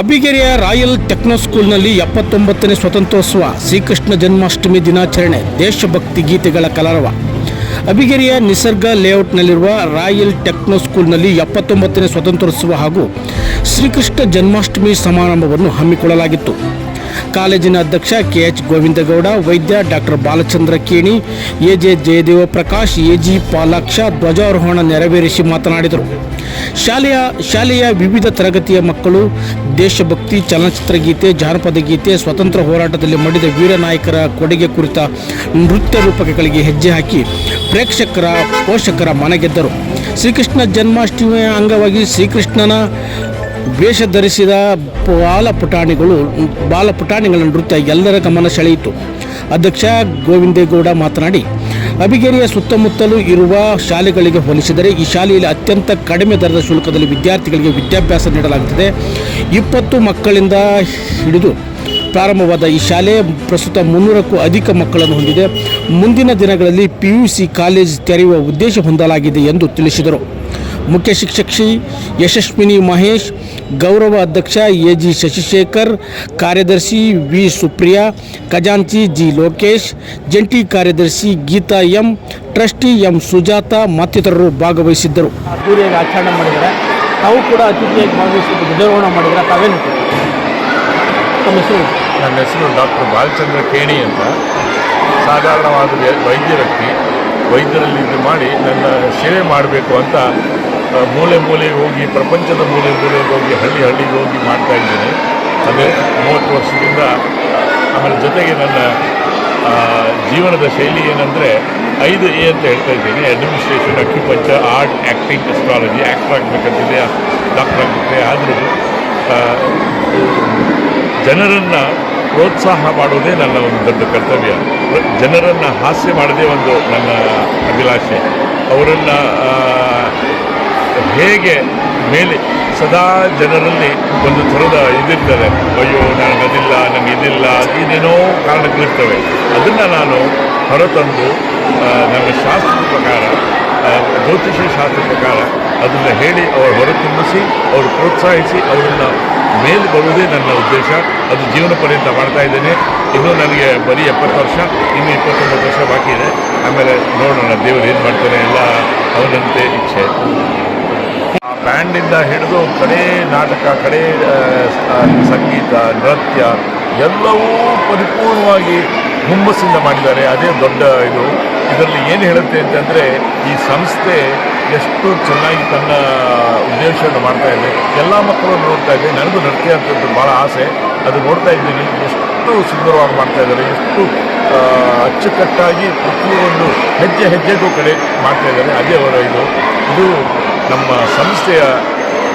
ಅಬಿಗೆರೆಯ royal techno ಸ್ಕೂಲ್ನಲ್ಲಿ ಎಪ್ಪತ್ತೊಂಬತ್ತನೇ ಸ್ವತಂತ್ರೋತ್ಸವ ಶ್ರೀಕೃಷ್ಣ ಜನ್ಮಾಷ್ಟಮಿ ದಿನಾಚರಣೆ, ದೇಶಭಕ್ತಿ ಗೀತೆಗಳ ಕಲರವ. ಅಬಿಗೆರೆಯ ನಿಸರ್ಗ ಲೇಔಟ್ನಲ್ಲಿರುವ ರಾಯಲ್ ಟೆಕ್ನೋ ಸ್ಕೂಲ್ನಲ್ಲಿ ಎಪ್ಪತ್ತೊಂಬತ್ತನೇ ಸ್ವತಂತ್ರೋತ್ಸವ ಹಾಗೂ ಶ್ರೀಕೃಷ್ಣ ಜನ್ಮಾಷ್ಟಮಿ ಸಮಾರಂಭವನ್ನು ಹಮ್ಮಿಕೊಳ್ಳಲಾಗಿತ್ತು. ಕಾಲೇಜಿನ ಅಧ್ಯಕ್ಷ ಕೆ ಎಚ್ ಗೋವಿಂದಗೌಡ, ವೈದ್ಯ doctor Balachandra Keni, AJ Jayadeva Prakash, AG Palaksha ಧ್ವಜಾರೋಹಣ ನೆರವೇರಿಸಿ ಮಾತನಾಡಿದರು. ಶಾಲೆಯ ಶಾಲೆಯ ವಿವಿಧ ತರಗತಿಯ ಮಕ್ಕಳು ದೇಶಭಕ್ತಿ ಚಲನಚಿತ್ರ ಗೀತೆ, ಜಾನಪದ ಗೀತೆ, ಸ್ವತಂತ್ರ ಹೋರಾಟದಲ್ಲಿ ಮಡಿದ ವೀರ ನಾಯಕರ ಕೊಡುಗೆ ಕುರಿತ ನೃತ್ಯ ರೂಪಕಗಳಿಗೆ ಹೆಜ್ಜೆ ಹಾಕಿ ಪ್ರೇಕ್ಷಕರ, ಪೋಷಕರ ಮನಗೆದ್ದರು. ಶ್ರೀಕೃಷ್ಣ ಜನ್ಮಾಷ್ಟಮಿಯ ಅಂಗವಾಗಿ ಶ್ರೀಕೃಷ್ಣನ ವೇಷ ಧರಿಸಿದ ಬಾಲ ಪುಟಾಣಿಗಳು, ಬಾಲ ಪುಟಾಣಿಗಳ ನೃತ್ಯ ಎಲ್ಲರ ಗಮನ ಸೆಳೆಯಿತು. ಅಧ್ಯಕ್ಷ ಗೋವಿಂದೇಗೌಡ ಮಾತನಾಡಿ, ಅಬಿಗೆರೆಯ ಸುತ್ತಮುತ್ತಲೂ ಇರುವ ಶಾಲೆಗಳಿಗೆ ಹೋಲಿಸಿದರೆ ಈ ಶಾಲೆಯಲ್ಲಿ ಅತ್ಯಂತ ಕಡಿಮೆ ದರದ ಶುಲ್ಕದಲ್ಲಿ ವಿದ್ಯಾರ್ಥಿಗಳಿಗೆ ವಿದ್ಯಾಭ್ಯಾಸ ನೀಡಲಾಗುತ್ತದೆ. ಇಪ್ಪತ್ತು ಮಕ್ಕಳಿಂದ ಹಿಡಿದು ಪ್ರಾರಂಭವಾದ ಈ ಶಾಲೆ ಪ್ರಸ್ತುತ ಮುನ್ನೂರಕ್ಕೂ ಅಧಿಕ ಮಕ್ಕಳನ್ನು ಹೊಂದಿದೆ. ಮುಂದಿನ ದಿನಗಳಲ್ಲಿ ಪಿ ಯು ಸಿ ಕಾಲೇಜ್ ತೆರೆಯುವ ಉದ್ದೇಶ ಹೊಂದಲಾಗಿದೆ ಎಂದು ತಿಳಿಸಿದರು. ಮುಖ್ಯ ಶಿಕ್ಷಕಿ ಯಶಸ್ವಿನಿ ಮಹೇಶ್ ಗೌರವ ಅಧ್ಯಕ್ಷ ಎ ಜಿ ಶಶಿಶೇಖರ್ ಕಾರ್ಯದರ್ಶಿ ವಿ ಸುಪ್ರಿಯಾ ಖಜಾಂಚಿ ಜಿ ಲೋಕೇಶ್ ಜಂಟಿ ಕಾರ್ಯದರ್ಶಿ Geeta M trustee M Sujatha ಮತ್ತಿತರರು ಭಾಗವಹಿಸಿದ್ದರು. ಅದ್ದೂರಿಯಾಗಿ ಆಚರಣೆ ಮಾಡಿದ್ದಾರೆ. ತಾವು ಕೂಡ ಅತಿಥಿಯಾಗಿ ಭಾಗವಹಿಸಿದ್ದು ಧ್ವಜಾರೋಹಣ ಮಾಡಿದರೆ ತಾವೇನು ತಮ್ಮ ಹೆಸರು ನನ್ನ ಹೆಸರು ಡಾಕ್ಟರ್ ಬಾಲಚಂದ್ರ ಕೇಣಿ ಅಂತ. ಸಾಧಾರಣವಾದ ವೈದ್ಯ ವ್ಯಕ್ತಿ. ವೈದ್ಯರಲ್ಲಿ ಇದು ಮಾಡಿ ನನ್ನ ಸೇವೆ ಮಾಡಬೇಕು ಅಂತ ಮೂಲೆ ಮೂಲೆಗೆ ಹೋಗಿ, ಪ್ರಪಂಚದ ಮೂಲೆ ಮೂಲೆಗೆ ಹೋಗಿ, ಹಳ್ಳಿ ಹಳ್ಳಿಗೆ ಹೋಗಿ ಮಾಡ್ತಾ ಇದ್ದೇನೆ. ಅದೇ ಮೂವತ್ತು ವರ್ಷದಿಂದ ಆಮೇಲೆ ಜೊತೆಗೆ ನನ್ನ ಜೀವನದ ಶೈಲಿ ಏನಂದರೆ ಐದು ಎ ಅಂತ ಹೇಳ್ತಾ ಇದ್ದೀನಿ. Administration acupuncture art acting astrology actor ಆಗಬೇಕಂತಿದೆ doctor ಆಗಬೇಕು ಆದರೂ ಜನರನ್ನು ಪ್ರೋತ್ಸಾಹ ಮಾಡುವುದೇ ನನ್ನ ಒಂದು ದೊಡ್ಡ ಕರ್ತವ್ಯ. ಜನರನ್ನು ಹಾಸ್ಯ ಮಾಡೋದೇ ಒಂದು ನನ್ನ ಅಭಿಲಾಷೆ. ಅವರನ್ನು ಹೇಗೆ ಮೇಲೆ ಸದಾ ಜನರಲ್ಲಿ ಒಂದು ಥರದ ಇದಿರ್ತದೆ, ಅಯ್ಯೋ ನನಗೆ ಅದಿಲ್ಲ ನನಗೆ ಇದಿಲ್ಲ ಏನೇನೋ ಕಾರಣಗಳಿರ್ತವೆ. ಅದನ್ನು ನಾನು ಹೊರತಂದು ನನ್ನ ಶಾಸ್ತ್ರದ ಪ್ರಕಾರ ಜ್ಯೋತಿಷ ಶಾಸ್ತ್ರ ಪ್ರಕಾರ ಅದನ್ನು ಹೇಳಿ ಅವರು ಹೊರತುಂಬಿಸಿ, ಅವರು ಪ್ರೋತ್ಸಾಹಿಸಿ, ಅವರನ್ನು ಮೇಲೆ ಬರುವುದೇ ನನ್ನ ಉದ್ದೇಶ. ಅದು ಜೀವನ ಪರ್ಯಂತ ಮಾಡ್ತಾ ಇದ್ದೇನೆ. ಇನ್ನೂ ನನಗೆ ಬರೀ ಎಪ್ಪತ್ತು ವರ್ಷ, ಇನ್ನು ಇಪ್ಪತ್ತೊಂಬತ್ತು ವರ್ಷ ಬಾಕಿ ಇದೆ. ಆಮೇಲೆ ನೋಡೋಣ, ದೇವರು ಏನು ಮಾಡ್ತಾನೆ, ಎಲ್ಲ ಅವನಂತೆ ಇಚ್ಛೆ. ಬ್ಯಾಂಡಿಂದ ಹಿಡಿದು ಕಡೆ ನಾಟಕ, ಕಡೆ ಸಂಗೀತ, ನೃತ್ಯ ಎಲ್ಲವೂ ಪರಿಪೂರ್ಣವಾಗಿ ಹುಮ್ಮಸ್ಸಿಂದ ಮಾಡಿದ್ದಾರೆ. ಅದೇ ದೊಡ್ಡ ಇದು. ಇದರಲ್ಲಿ ಏನು ಹೇಳುತ್ತೆ ಅಂತಂದರೆ ಈ ಸಂಸ್ಥೆ ಎಷ್ಟು ಚೆನ್ನಾಗಿ ತನ್ನ ಉದ್ದೇಶವನ್ನು ಮಾಡ್ತಾ ಇದೆ. ಎಲ್ಲ ಮಕ್ಕಳು ನೋಡ್ತಾ ಇದೆ ನನಗೂ ನೃತ್ಯ ಅಂತದ್ದು ಭಾಳ ಆಸೆ. ಅದು ನೋಡ್ತಾ ಇದ್ದೀನಿ. ಎಷ್ಟು ಸುಂದರವಾಗಿ ಮಾಡ್ತಾ ಇದ್ದಾರೆ. ಎಷ್ಟು ಅಚ್ಚುಕಟ್ಟಾಗಿ ಪ್ರತಿಯೊಂದು ಹೆಜ್ಜೆ ಹೆಜ್ಜೆಗೂ ಕಡೆ ಮಾಡ್ತಾ ಇದ್ದಾರೆ. ಅದೇ ಅವರ ಇದು. ಇದು ನಮ್ಮ ಸಂಸ್ಥೆಯ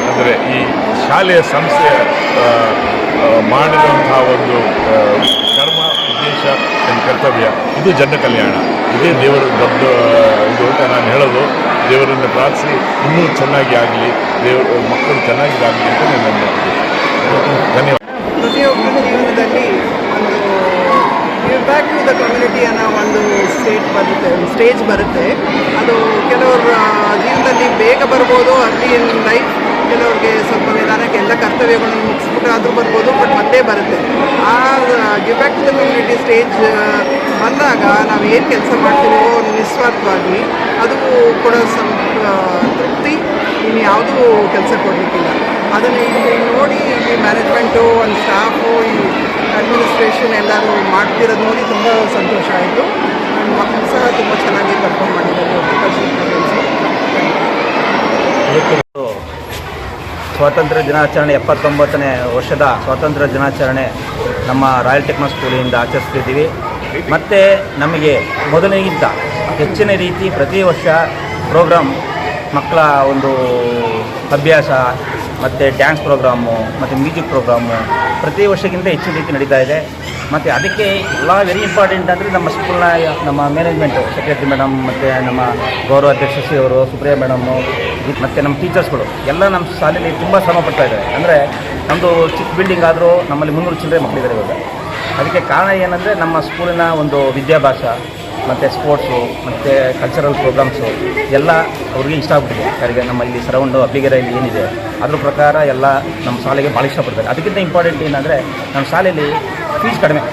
ಅಂದರೆ ಈ ಶಾಲೆಯ ಸಂಸ್ಥೆಯ ಆ, ಒಂದು ಕರ್ಮ ಉದ್ದೇಶ ಕರ್ತವ್ಯ ಇದು ಜನ ಕಲ್ಯಾಣ. ಇದೇ ದೇವರು ದೊಡ್ಡ ಇದು ಅಂತ ನಾನು ಹೇಳೋದು. ದೇವರನ್ನು ಪ್ರಾರ್ಥಿಸಿ ಇನ್ನೂ ಚೆನ್ನಾಗಿ ಆಗಲಿ ದೇವರು ಮಕ್ಕಳು ಚೆನ್ನಾಗಿ ಆಗಲಿ ಅಂತ ಉದ್ದೇಶ. ಧನ್ಯವಾದ. ಪ್ರತಿಯೊಬ್ಬರ ಜೀವನದಲ್ಲಿ ಒಂದು ಬ್ಯಾಕ್ ದ ಕಮ್ಯುನಿಟಿ ಅನ್ನೋ ಒಂದು ಸ್ಟೇಟ್ ಬರುತ್ತೆ ಸ್ಟೇಜ್ ಬರುತ್ತೆ. ಅದು ಕೆಲವರ ಜೀವನದಲ್ಲಿ ಬೇಗ ಬರ್ಬೋದು ಅಲ್ಲಿ ಲೈಫ್ ಕೆಲವ್ರಿಗೆ ಸ್ವಲ್ಪ ನಿಧಾನಕ್ಕೆ ಎಲ್ಲ ಕರ್ತವ್ಯಗಳನ್ನು ಮುಗಿಸ್ಬಿಟ್ಟು ಆದರೂ ಬರ್ಬೋದು ಬಟ್ ಮತ್ತೆ ಬರುತ್ತೆ. ಆ give back to the community stage ಬಂದಾಗ ನಾವು ಏನು ಕೆಲಸ ಮಾಡ್ತೀವೋ ನಿಸ್ವಾರ್ಥವಾಗಿ ಅದು ಕೂಡ ಸಂ ಆ, ತೃಪ್ತಿ. ಇನ್ನು ಯಾವುದೂ ಕೆಲಸ ಕೊಡಲಿಕ್ಕಿಲ್ಲ. ಅದನ್ನು ಇಲ್ಲಿ ನೋಡಿ ಇಲ್ಲಿ ಮ್ಯಾನೇಜ್ಮೆಂಟು ಒಂದು ಸ್ಟಾಫು ಈ ಅಡ್ಮಿನಿಸ್ಟ್ರೇಷನ್ ಎಲ್ಲರೂ ಮಾಡ್ತಿರೋದು ನೋಡಿ ತುಂಬ ಸಂತೋಷ ಆಯಿತು ನನ್ನ ಮಕ್ಕಳು ಸಹ ತುಂಬ ಚೆನ್ನಾಗಿ ಪರ್ಫಾರ್ಮ್ ಮಾಡಿದ್ದಾರೆ horticulture students. ಇವತ್ತು ಸ್ವಾತಂತ್ರ್ಯ ದಿನಾಚರಣೆ ಎಪ್ಪತ್ತೊಂಬತ್ತನೇ ವರ್ಷದ ಸ್ವಾತಂತ್ರ್ಯ ದಿನಾಚರಣೆ ನಮ್ಮ ರಾಯಲ್ ಟೆಕ್ನೋ ಸ್ಕೂಲಿಂದ ಆಚರಿಸ್ತಿದ್ದೀವಿ. ಮತ್ತು ನಮಗೆ ಮೊದಲಿಗಿಂತ ಹೆಚ್ಚಿನ ರೀತಿ ಪ್ರತಿ ವರ್ಷ ಪ್ರೋಗ್ರಾಮ್ ಮಕ್ಕಳ ಒಂದು ಅಭ್ಯಾಸ, ಮತ್ತು ಡ್ಯಾನ್ಸ್ ಪ್ರೋಗ್ರಾಮು, ಮತ್ತು ಮ್ಯೂಸಿಕ್ ಪ್ರೋಗ್ರಾಮು ಪ್ರತಿ ವರ್ಷಕ್ಕಿಂತ ಹೆಚ್ಚಿನ ರೀತಿ ನಡೀತಾ ಇದೆ. ಮತ್ತು ಅದಕ್ಕೆ ಎಲ್ಲ ವೆರಿ ಇಂಪಾರ್ಟೆಂಟ್ ಅಂದರೆ ನಮ್ಮ ಸ್ಕೂಲ್ನ ನಮ್ಮ ಮ್ಯಾನೇಜ್ಮೆಂಟು ಸೆಕ್ರೆಟ್ರಿ ಮೇಡಮ್ ಮತ್ತು ನಮ್ಮ ಗೌರವ ಅಧ್ಯಕ್ಷ ಅವರು, ಸುಪ್ರಿಯಾ ಮೇಡಮ್ಮು ಮತ್ತು ನಮ್ಮ ಟೀಚರ್ಸ್ಗಳು ಎಲ್ಲ ನಮ್ಮ ಶಾಲೆಯಲ್ಲಿ ತುಂಬ ಶ್ರಮ ಪಡ್ತಾ ಇದ್ದಾರೆ. ಅಂದರೆ ನಮ್ಮದು ಚಿಕ್ಕ ಬಿಲ್ಡಿಂಗ್ ಆದರೂ ನಮ್ಮಲ್ಲಿ ಮುನ್ನೂರು ಚಿಲ್ಲರೆ ಮಕ್ಕಳಿದ್ದಾರೆ ಇವಾಗ. ಅದಕ್ಕೆ ಕಾರಣ ಏನಂದರೆ ನಮ್ಮ ಸ್ಕೂಲಿನ ಒಂದು ವಿದ್ಯಾಭ್ಯಾಸ, ಮತ್ತು ಸ್ಪೋರ್ಟ್ಸು ಮತ್ತು ಕಲ್ಚರಲ್ ಪ್ರೋಗ್ರಾಮ್ಸು ಎಲ್ಲ ಅವ್ರಿಗೆ ಇಷ್ಟ ಆಗ್ಬಿಟ್ಟಿದೆ. ಯಾರಿಗೆ ನಮ್ಮ ಇಲ್ಲಿ ಸರೌಂಡು ಅಬ್ಬಿಗೆರೆಯಲ್ಲಿ ಏನಿದೆ, ಅದ್ರ ಪ್ರಕಾರ ಎಲ್ಲ ನಮ್ಮ ಶಾಲೆಗೆ ಭಾಳ ಇಷ್ಟಪಡ್ತಾರೆ ಅದಕ್ಕಿಂತ ಇಂಪಾರ್ಟೆಂಟ್ ಏನಂದರೆ ನಮ್ಮ ಶಾಲೆಯಲ್ಲಿ ಫೀಸ್ ಕಡಿಮೆ.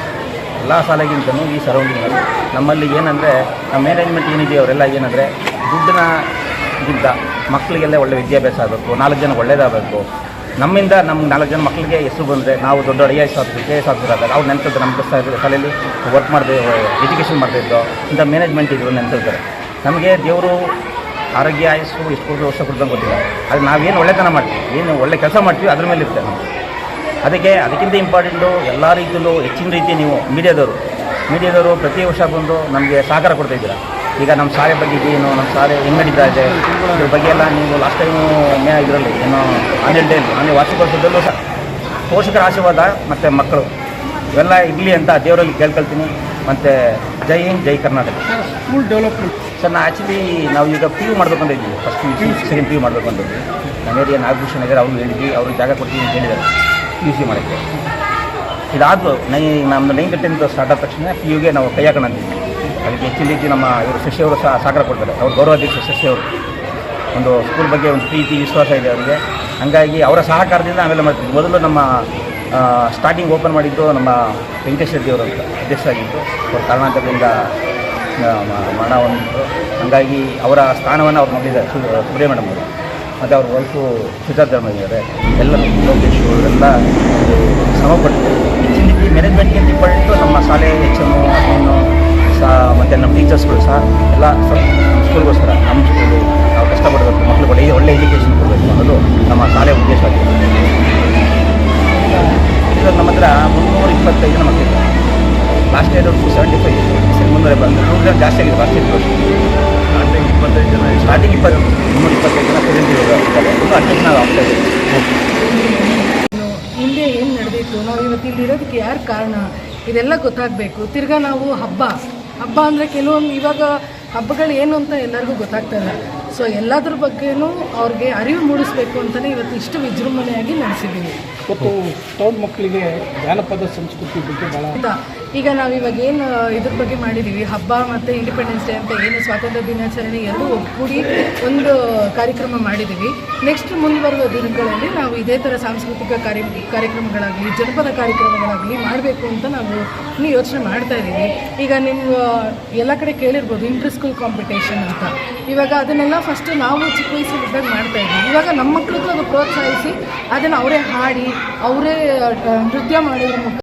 ಎಲ್ಲ ಶಾಲೆಗಿಂತಲೂ ಈ ಸರೌಂಡಿಂಗಲ್ಲಿ ನಮ್ಮಲ್ಲಿ. ಏನಂದರೆ ನಮ್ಮ ಮ್ಯಾನೇಜ್ಮೆಂಟ್ ಏನಿದೆ, ಅವರೆಲ್ಲ ಏನಂದರೆ ದುಡ್ಡಿನ ಗಿಂತ ಮಕ್ಕಳಿಗೆಲ್ಲ ಒಳ್ಳೆ ವಿದ್ಯಾಭ್ಯಾಸ ಆಗಬೇಕು, ನಾಲ್ಕು ಜನ ಒಳ್ಳೇದಾಗಬೇಕು. ನಮ್ಮಿಂದ ನಮ್ಮ ನಾಲ್ಕು ಜನ ಮಕ್ಕಳಿಗೆ ಹೆಸರು ಬಂದರೆ ನಾವು ದೊಡ್ಡ I S officer K S officer ಆದಾಗ ಅವ್ರು ನೆನ್ಕೊಳ್ತಾರೆ ನಮ್ಮ ಶಾಲೆಯಲ್ಲಿ ವರ್ಕ್ ಮಾಡಿದ್ರು ಎಜುಕೇಷನ್ ಮಾಡ್ತಾಯಿದ್ದೋ ಇಂಥ ಮ್ಯಾನೇಜ್ಮೆಂಟ್ ಇದ್ರು ನೆನ್ಕೊಳ್ತಾರೆ ನಮಗೆ ದೇವರು ಆರೋಗ್ಯ, ಆಯಸ್ಸು ಎಷ್ಟು ಕೊಡೋದು ವರ್ಷ ಕೊಡ್ದಂಗೆ ಗೊತ್ತಿಲ್ಲ. ಅದು ನಾವೇನು ಒಳ್ಳೆತನ ಮಾಡ್ತೀವಿ, ಏನು ಒಳ್ಳೆ ಕೆಲಸ ಮಾಡ್ತೀವಿ, ಅದ್ರ ಮೇಲೆ ಇರ್ತೇವೆ ನಾವು. ಅದಕ್ಕೆ ಅದಕ್ಕಿಂತ ಇಂಪಾರ್ಟೆಂಟು ಎಲ್ಲ ರೀತಿಯಲ್ಲೂ ಹೆಚ್ಚಿನ ರೀತಿ ನೀವು ಮೀಡಿಯಾದವರು ಮೀಡಿಯಾದವರು ಪ್ರತಿ ವರ್ಷ ಬಂದು ನಮಗೆ ಸಹಕಾರ ಕೊಡ್ತಾ ಇದ್ದೀರಾ. ಈಗ ನಮ್ಮ ಶಾಲೆ ಬಗ್ಗೆ ಏನು ನಮ್ಮ ಶಾಲೆ ಹೆಂಗೆ ನಡೀತಾ ಇದೆ ಇದ್ರ ಬಗ್ಗೆ ಎಲ್ಲ ನೀವು ಲಾಸ್ಟ್ ಟೈಮು ಮೇ ಇದರಲ್ಲಿ ಏನೋ ಆನ್ಯಲ್ ಡೇ ಅಂದರೆ ವಾರ್ಷಿಕೋತ್ಸವದಲ್ಲೂ ಸಹ. ಪೋಷಕರ ಆಶೀರ್ವಾದ ಮತ್ತು ಮಕ್ಕಳು. ಇವೆಲ್ಲ ಇರಲಿ ಅಂತ ದೇವರಲ್ಲಿ ಕೇಳ್ಕೊಳ್ತೀನಿ. ಮತ್ತು Jai Hind Jai Karnataka. School development sir ನಾ ಆ್ಯಕ್ಚುಲಿ ನಾವು ಈಗ ಪಿ ಯು ಮಾಡ್ಬೇಕು ಅಂತ ಇದ್ದೀವಿ first P U second P U ಮಾಡಬೇಕು ಅಂತ ನಮ್ಮ ಏರಿಯಾ ನಾಗಭೂಷಣ ಇದ್ದಾರೆ ಅವ್ರು ಹೇಳಿದ್ವಿ ಅವ್ರಿಗೆ ಜಾಗ ಕೊಡ್ತೀವಿ ಅಂತ ಹೇಳಿದ್ದಾರೆ ಪಿ ಯು ಸಿ ಮಾಡೋಕ್ಕೆ. ಇದಾದರೂ ನೈ ನಮ್ಮದು ನೈನ್ ಟೆಂತ್ ಸ್ಟಾರ್ಟ್ ಆದ ತಕ್ಷಣ ಪಿ ಯುಗೆ ನಾವು ಕೈ ಹಾಕೋಣ ಅಂತೀವಿ ಅದಕ್ಕೆ ಹೆಚ್ಚಿನ ರೀತಿ ನಮ್ಮ ಇವರು ಶಶಿಯವರು ಸಹ ಸಹಕಾರ ಕೊಡ್ತಾರೆ. ಅವರು ಗೌರವಾಧ್ಯಕ್ಷ ಶಶಿಯವರು. ಒಂದು ಸ್ಕೂಲ್ ಬಗ್ಗೆ ಒಂದು ಪ್ರೀತಿ, ವಿಶ್ವಾಸ ಇದೆ ಅವರಿಗೆ. ಹಂಗಾಗಿ ಅವರ ಸಹಕಾರದಿಂದ ಆಮೇಲೆ ಮಾಡ್ತೀವಿ. ಮೊದಲು ನಮ್ಮ ಸ್ಟಾರ್ಟಿಂಗ್ ಓಪನ್ ಮಾಡಿದ್ದು ನಮ್ಮ ವೆಂಕಟೇಶ್ ರೆಡ್ಡಿ ಅವರು ಅಂತ ಅಧ್ಯಕ್ಷರಾಗಿದ್ದು ಅವ್ರ ಮ- ಮರಣ ಹೊಂದಿದ್ರು. ಹಂಗಾಗಿ ಅವರ ಸ್ಥಾನವನ್ನು ಅವ್ರು ಮಗಳಿದ್ದಾರೆ ಸುಬ್ರೇ ಮೇಡಮ್ ಅವರು. ಮತ್ತು ಅವ್ರ ವೈಫು ಸಿದ್ಧಾರ್ಥ ಇದ್ದಾರೆ. ಎಲ್ಲ ಲೋಕೇಶ್ ಎಲ್ಲ ಶ್ರಮಪಟ್ಟು ಹೆಚ್ಚಿನ ರೀತಿ ಮ್ಯಾನೇಜ್ಮೆಂಟ್ಗೆ ಇಂಪಾರ್ಟೆಂಟು ನಮ್ಮ ಟೀಚರ್ಸ್ಗಳು ಸಹ ಎಲ್ಲ ಸ್ಕೂಲ್ಗೋಸ್ಕರ ನಮ್ಮ ಜೊತೆಯಲ್ಲಿ ನಾವು ಕಷ್ಟಪಡಬೇಕು. ಮಕ್ಕಳು ಕೂಡ ಒಳ್ಳೆ ಎಜುಕೇಷನ್ ಕೊಡಬೇಕು ಅನ್ನೋದು ನಮ್ಮ ಶಾಲೆ ಉದ್ದೇಶ ಆಗಿದೆ. ಇವಾಗ ನಮ್ಮ ಹತ್ರ ಮುನ್ನೂರ ಇಪ್ಪತ್ತೈದು ಜನ ಮಕ್ಕಳಿದ್ದಾರೆ last year two seventy five ಮುನ್ನೂರ ಬಂದು ನೂರು ಜನ ಜಾಸ್ತಿ ಆಗಿದೆ ಲಾಸ್ಟ್ ಇಯರ್ ಸ್ಟಾರ್ಟಿಂಗ್ ಇಪ್ಪತ್ತೈದು ಜನ. ಸ್ಟಾರ್ಟಿಂಗ್ ಇಪ್ಪತ್ತು ಮುನ್ನೂರ ಇಪ್ಪತ್ತೈದು ಜನ ಪ್ರೆಸೆಂಟ್ ಇದ್ದಾರೆ ಇನ್ನೂ ಅಡ್ಮಿಷನ್ ಆಗ್ತಾ ಇದೆ. ಏನು, ಹಿಂದೆ ಏನು ನಡೆದಿತ್ತು? ನಾವು ಇವತ್ತು ಇಲ್ಲಿ ಇರೋದಕ್ಕೆ ಯಾರು ಕಾರಣ? ಇದೆಲ್ಲ ಗೊತ್ತಾಗಬೇಕು. ತಿರ್ಗಾ ನಾವು ಹಬ್ಬ. ಹಬ್ಬ ಅಂದರೆ ಕೆಲವೊಂದು ಇವಾಗ ಹಬ್ಬಗಳು ಏನು ಅಂತ ಎಲ್ಲರಿಗೂ ಗೊತ್ತಾಗ್ತಾ ಇಲ್ಲ. ಸೊ ಎಲ್ಲದ್ರ ಬಗ್ಗೆನೂ ಅವ್ರಿಗೆ ಅರಿವು ಮೂಡಿಸ್ಬೇಕು ಅಂತಲೇ ಇವತ್ತು ಇಷ್ಟು ವಿಜೃಂಭಣೆಯಾಗಿ ನಡೆಸಿದ್ದೀವಿ. ಮತ್ತು ಟೌನ್ ಮಕ್ಕಳಿಗೆ ಜಾನಪದ ಸಂಸ್ಕೃತಿ ಬಗ್ಗೆ ಭಾಳ ಈಗ ನಾವು ಇವಾಗ ಏನು ಇದ್ರ ಬಗ್ಗೆ ಮಾಡಿದ್ದೀವಿ ಹಬ್ಬ ಮತ್ತು ಇಂಡಿಪೆಂಡೆನ್ಸ್ ಡೇ ಅಂತ ಏನು ಸ್ವಾತಂತ್ರ್ಯ ದಿನಾಚರಣೆ ಎರಡೂ ಒಗ್ಗೂಡಿ ಒಂದು ಕಾರ್ಯಕ್ರಮ ಮಾಡಿದ್ದೀವಿ ನೆಕ್ಸ್ಟ್ ಮುಂದುವರೆದ ದಿನಗಳಲ್ಲಿ ನಾವು ಇದೇ ಥರ ಸಾಂಸ್ಕೃತಿಕ ಕಾರ್ಯ ಕಾರ್ಯಕ್ರಮಗಳಾಗಲಿ ಜನಪದ ಕಾರ್ಯಕ್ರಮಗಳಾಗಲಿ ಮಾಡಬೇಕು ಅಂತ ನಾವು ಇನ್ನೂ ಯೋಚನೆ ಮಾಡ್ತಾ ಇದ್ದೀವಿ ಈಗ ನಿಮ್ಮ ಎಲ್ಲ ಕಡೆ ಕೇಳಿರ್ಬೋದು ಇಂಟರ್ ಸ್ಕೂಲ್ ಕಾಂಪಿಟೇಷನ್ ಅಂತ. ಇವಾಗ ಅದನ್ನೆಲ್ಲ ಫಸ್ಟ್ ನಾವು ಚಿಕ್ಕ ವಯಸ್ಸಲ್ಲಿದ್ದಾಗ ಮಾಡ್ತಾ ಇದ್ದೀವಿ ಇವಾಗ ನಮ್ಮ ಮಕ್ಕಳಿಗೂ ಅದು ಪ್ರೋತ್ಸಾಹಿಸಿ, ಅದನ್ನು ಅವರೇ ಹಾಡಿ, ಅವರೇ ನೃತ್ಯ ಮಾಡೋದ್ರ